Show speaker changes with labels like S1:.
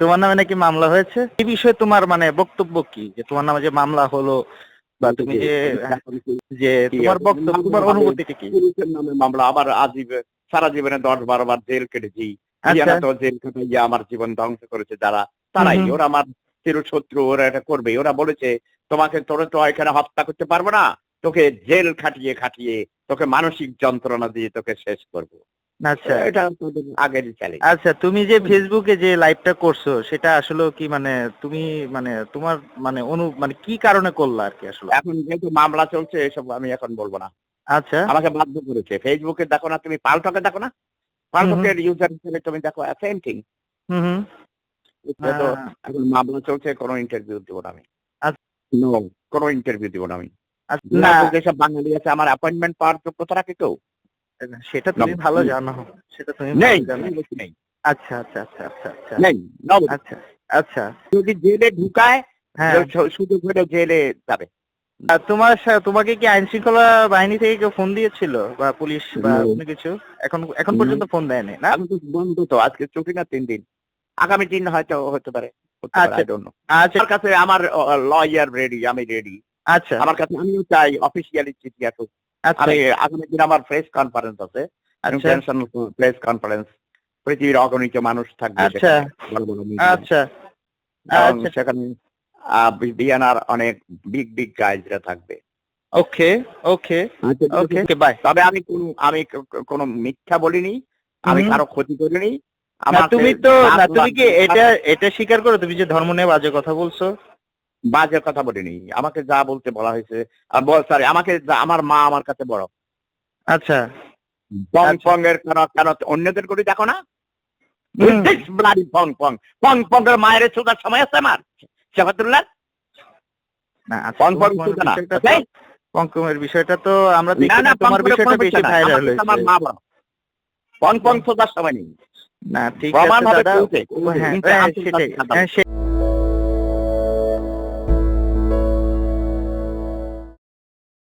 S1: তোমার নামে নাকি মামলা হয়েছে? এই বিষয়ে তোমার মানে বক্তব্য কি? যে তোমার নামে যে মামলা হলো বা তুমি যে যে তোমার বক্তব্য তোমার অনুভূতিটা কি?
S2: নামে মামলা আবার আজীব সারা জীবনে দশ বারো বার জেল কেটেছি।
S1: আচ্ছা।
S2: তো জেল কেটে আমার জীবন ধ্বংস করেছে যারা। তারাই ওরা আমার চিরশত্রু ওরা এটা করবে। ওরা বলেছে তোমাকে তোরা তো এখানে হত্যা করতে পারব না। তোকে জেল খাটিয়ে খাটিয়ে তোকে মানসিক যন্ত্রণা দিয়ে তোকে শেষ করব।
S1: আচ্ছা।
S2: এটা আগেরই চ্যালেঞ্জ
S1: আচ্ছা তুমি যে ফেসবুকে যে লাইভটা করছ সেটা আসলে কি মানে তুমি মানে তোমার মানে অনু মানে কি কারণে করলা আর কি আসলে?
S2: এখন যেহেতু মামলা চলছে এসব আমি এখন বলব না।
S1: আচ্ছা।
S2: আমাকে বাধ্য করেছে। ফেসবুকে দেখো না তুমি পাল্টকে দেখো না? পাল্টকের ইউজার হিসেবে তুমি দেখো সেম থিং
S1: হুম
S2: তো এখন মামলা চলছে কোনো ইন্টারভিউ দিব না আমি।
S1: আচ্ছা।
S2: কোনো ইন্টারভিউ দিব না আমি।
S1: আচ্ছা,
S2: না। যেসব বাঙালি আছে আমার অ্যাপয়েন্টমেন্ট পাওয়ার যোগ্যতা রাখে কেউ?
S1: সেটা তুমি ভালো জানো সেটা তুমি
S2: নেই নেই
S1: আচ্ছা আচ্ছা আচ্ছা আচ্ছা আচ্ছা।
S2: নেই
S1: আচ্ছা আচ্ছা।
S2: যদি জেলে ঢুকায়
S1: হ্যাঁ।
S2: সু- সুযোগ জেলে যাবে।
S1: তোমার তোমাকে কি আইন শৃঙ্খলা বাহিনী থেকে কেউ ফোন দিয়েছিল? বা পুলিশ বা. কোনো কিছু? এখন এখন পর্যন্ত ফোন দেয়নি না?
S2: বন্ধ তো আজকে ছুটি না তিন দিন। আগামী দিন হয়তো হতে পারে
S1: আচ্ছা। আচ্ছা।
S2: আমার কাছে আমার লয়ার রেডি আমি রেডি
S1: আচ্ছা।
S2: আমার কাছে আমিও চাই অফিসিয়ালি চিঠি আসুক।
S1: আচ্ছা।
S2: আমি আগামী দিন আমার প্রেস কনফারেন্স আছে।
S1: আচ্ছা।
S2: ইন্টারন্যাশনাল প্রেস কনফারেন্স পৃথিবীর অগণিত মানুষ থাকবে
S1: আচ্ছা।
S2: সেখানে।
S1: আচ্ছা। আচ্ছা।
S2: সেখানে বিয়ানার অনেক বিগ বিগ গাইজরা থাকবে।
S1: ওকে ওকে ওকে বাই
S2: তবে আমি কোন আমি কোনো মিথ্যা বলিনি। আমি। কারও ক্ষতি করিনি।
S1: তুমি তো তুমি কি এটা এটা স্বীকার করো? তুমি যে ধর্ম নিয়ে বাজে কথা বলছো।
S2: বাজে কথা বলিনি। আমাকে যা বলতে বলা হয়েছে সরি আমাকে আমার মা আমার কাছে বড়।
S1: আচ্ছা।
S2: পং
S1: আচ্ছা।
S2: পং এর কেন কেন অন্যদের করে দেখো না? ব্লাডি পং পং পং পং এর মায়ের চোদার সময় আছে আমার শেফাতুল্লাহ?
S1: আচ্ছা,
S2: পং পং চোদা না
S1: তো- পঙ্কমের বিষয়টা তো আমরা দেখি
S2: না
S1: না
S2: না
S1: তোমার বিষয়টা বেশি ভাইরাল
S2: আমার আমার মা বড়। পং পং চোদার সময় নেই।
S1: না ঠিক আছে দাদা হ্যাঁ হ্যাঁ, সেটাই